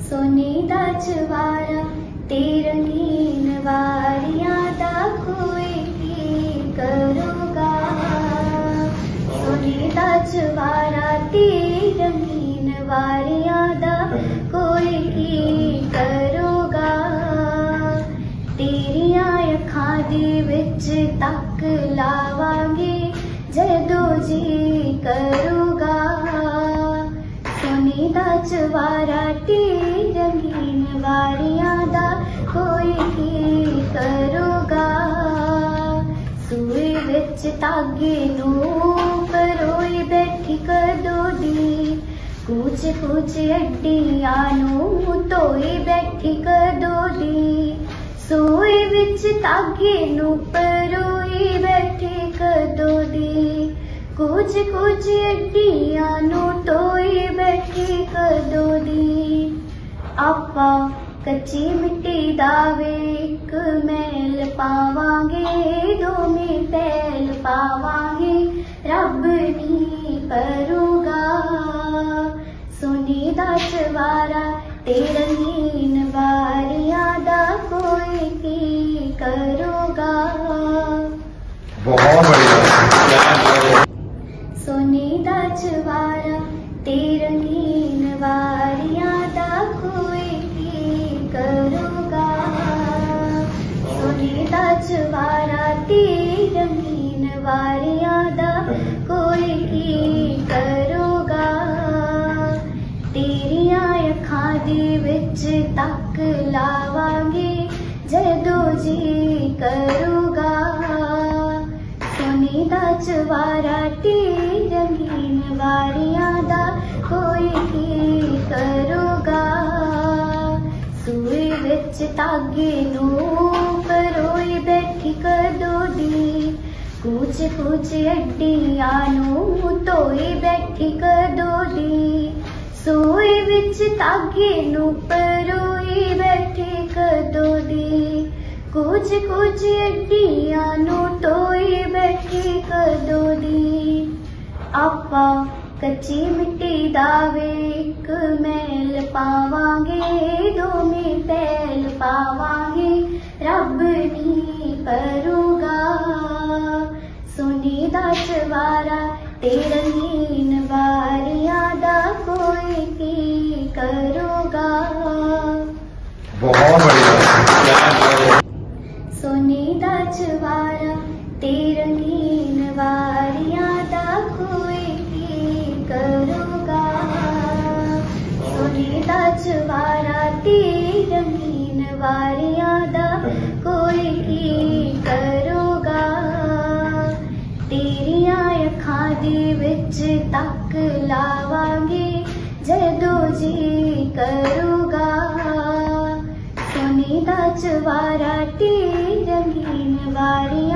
ਸੋਨੇ ਦਾ ਚਵਾਰਾ ਤੇ ਰੰਗੀਨ ਵਾਰੀਆਂ ਦਾ ਕੋਈ ਕੀ ਕਰੂਗਾ ਸੋਨੇ ਦਾ ਚਵਾਰਾ ਤੇ ਰੰਗੀਨ ਵਾਰੀਆਂ ਦਾ ਕੋਈ ਕੀ ਕਰੂਗਾ ਤੇਰੀਆਂ ਅੱਖਾਂ ਦੇ ਵਿੱਚ ਤੱਕ ਲਾਵਾਂਗੇ, ਜਦੋਂ ਜੀ ਕਰੂਗਾ। ਦਾ ਚਵਾਰਾ ਤੇ ਰੰਗੀਨ ਵਾਰੀਆਂ ਦਾ ਕੋਈ ਕੀ ਕਰੂਗਾ? ਸੂਈ ਵਿੱਚ ਤਾਗੇ ਨੂੰ ਪਰੋਈ ਬੈਠੀ ਕਦੋਂ ਦੀ ਕੁਝ ਕੁਝ ਅੱਡੀਆਂ ਨੂੰ ਧੋਈ ਬੈਠੀ ਕਦੋਂ ਦੀ ਸੂਈ ਵਿੱਚ ਤਾਗੇ ਨੂੰ ਪਰੋਈ ਬੈਠੀ ਕਦੋਂ ਦੀ ਕੁਝ ਕੁਝ ਅੱਡੀਆਂ ਨੂੰ ਧੋਈ ਬੈਠੀ ਕਦੋਂ ਦੀ। ਆਪਾਂ ਕੱਚੀ ਮਿੱਟੀ ਦਾ ਵੇਖ ਮੈਲ ਪਾਵਾਂਗੇ, ਦੋਵੇਂ ਪੈਲ ਪਾਵਾਂਗੇ, ਰੱਬ ਨਹੀਂ ਕਰੂਗਾ। ਸੁਣੀ ਦਾ ਚਵਾਰਾ ਤੇ ਰੰਗੀਨ ਵਾਰੀਆਂ ਦਾ ਕੋਈ ਕੀ ਕਰੂਗਾ। ਬਹੁਤ ਬੜੀਆ ਤੇ ਰੰਗੀਨ ਵਾਰੀਆਂ ਦਾ ਕੋਈ ਕੀ ਕਰੂਗਾ? ਸੋਨੇ ਦਾ ਚਵਾਰਾ ਤੇ ਰੰਗੀਨ ਵਾਰੀਆਂ ਦਾ ਕੋਈ ਕੀ ਕਰੂਗਾ? ਤੇਰੀਆਂ ਅੱਖਾਂ ਦੇ ਵਿੱਚ ਤੱਕ ਲਾਵਾਂਗੇ, ਜਦੋਂ ਜੀ ਕਰੂਗਾ। ਸੋਨੇ ਦਾ ਚਵਾਰਾ ਤੇ ਰੰਗੀਨ ਵਾਰੀਆਂ ਦਾ ਕੋਈ ਕੀ ਕਰੂਗਾ? ਸੂਈ ਵਿੱਚ ਤਾਗੇ ਨੂੰ ਪਰੋਈ ਬੈਠੀ ਕਦੋਂ ਦੀ ਕੁਝ ਕੁਝ ਅੱਡੀਆਂ ਨੂੰ ਧੋਈ ਬੈਠੀ ਕਦੋਂ ਦੀ ਸੂਈ ਵਿੱਚ ਤਾਗੇ ਨੂੰ ਪਰੋਈ ਬੈਠੀ ਕਦੋਂ ਦੀ ਕੁਝ ਕੁਝ ਅੱਡੀਆਂ ਨੂੰ ਧੋਈ ਬੈਠੀ ਕਦੋਂ ਦੀ ਆਪਾਂ ਕੱਚੀ ਮਿੱਟੀ ਦਾ ਵੇਖ ਮੈਲ ਪਾਵਾਂਗੇ ਦੋਵੇਂ ਪੈਲ ਪਾਵਾਂਗੇ ਰੱਬ ਨਹੀਂ ਕਰੂਗਾ ਸੋਨੇ ਦਾ ਚਵਾਰਾ ਤੇ ਰੰਗੀਨ ਵਾਰੀਆਂ ਦਾ ਕੋਈ ਕੀ ਕਰੂਗਾ। ਬਹੁਤ ਬੜੀਆ ਸੋਨੇ ਦਾ ਚਵਾਰਾ ਤੇ ਰੰਗੀਨ ਵਾਰੀਆਂ ਦਾ ਕੋਈ ਕੀ ਕਰੂਗਾ? ਤੇਰੀਆਂ ਅੱਖਾਂ ਦੇ ਵਿੱਚ ਤੱਕ ਲਾਵਾਂਗੇ, ਜਦੋਂ ਜੀ ਕਰੂਗਾ। ਸੋਨੇ ਦਾ ਚਵਾਰਾ ਤੇ ਰੰਗੀਨ ਵਾਰੀਆਂ